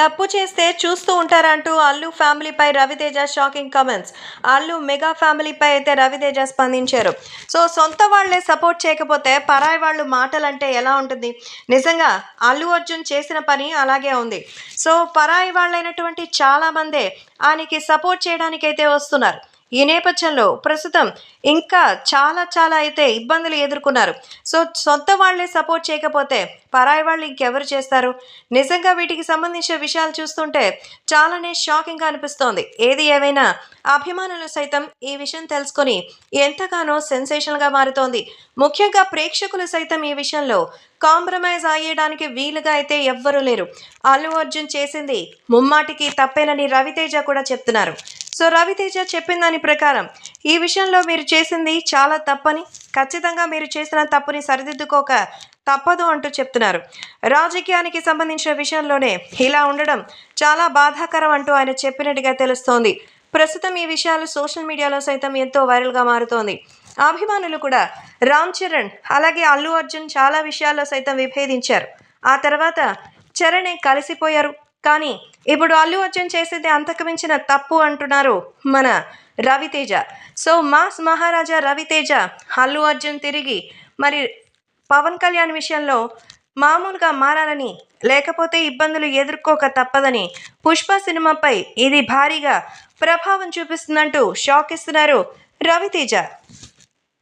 తప్పు చేస్తే చూస్తూ ఉంటారంటూ Allu ఫ్యామిలీపై Raviteja shocking comments. Allu mega ఫ్యామిలీపై అయితే రవితేజ స్పందించారు. సో సొంత వాళ్ళే సపోర్ట్ చేయకపోతే పరాయి వాళ్ళు మాటలంటే ఎలా ఉంటుంది? నిజంగా అల్లు అర్జున్ చేసిన పని అలాగే ఉంది. సో పరాయి వాళ్ళైనటువంటి చాలామందే ఆయనకి సపోర్ట్ చేయడానికైతే వస్తున్నారు. ఈ నేపథ్యంలో ప్రస్తుతం ఇంకా చాలా చాలా అయితే ఇబ్బందులు ఎదుర్కొన్నారు. సో సొంత వాళ్ళే సపోర్ట్ చేయకపోతే పరాయి వాళ్ళు ఇంకెవరు చేస్తారు? నిజంగా వీటికి సంబంధించిన విషయాలు చూస్తుంటే చాలానే షాకింగ్గా అనిపిస్తోంది. ఏది ఏమైనా అభిమానులు సైతం ఈ విషయం తెలుసుకొని ఎంతగానో సెన్సేషన్గా మారుతోంది. ముఖ్యంగా ప్రేక్షకులు సైతం ఈ విషయంలో కాంప్రమైజ్ అయ్యడానికి వీలుగా అయితే ఎవ్వరూ లేరు. అల్లు అర్జున్ చేసింది ముమ్మాటికి తప్పేనని రవితేజ కూడా చెప్తున్నారు. సో రవితేజ చెప్పిన దాని ప్రకారం ఈ విషయంలో మీరు చేసింది చాలా తప్పని ఖచ్చితంగా మీరు చేసిన తప్పుని సరిదిద్దుకోక తప్పదు అంటూ చెప్తున్నారు. రాజకీయానికి సంబంధించిన విషయంలోనే ఇలా ఉండడం చాలా బాధాకరం అంటూ ఆయన చెప్పినట్టుగా తెలుస్తోంది. ప్రస్తుతం ఈ విషయాలు సోషల్ మీడియాలో సైతం ఎంతో వైరల్గా మారుతోంది. అభిమానులు కూడా రామ్ చరణ్ అలాగే అల్లు అర్జున్ చాలా విషయాల్లో సైతం విభేదించారు. ఆ తర్వాత చరణే కలిసిపోయారు. కానీ ఇప్పుడు అల్లు అర్జున్ చేసేది అంతకుమించిన తప్పు అంటున్నారు మన రవితేజ. సో మాస్ మహారాజా రవితేజ అల్లు అర్జున్ తిరిగి మరి పవన్ కళ్యాణ్ విషయంలో మామూలుగా మారాలని లేకపోతే ఇబ్బందులు ఎదుర్కోక తప్పదని పుష్ప సినిమాపై ఇది భారీగా ప్రభావం చూపిస్తుందంటూ షాక్ ఇస్తున్నారు రవితేజ.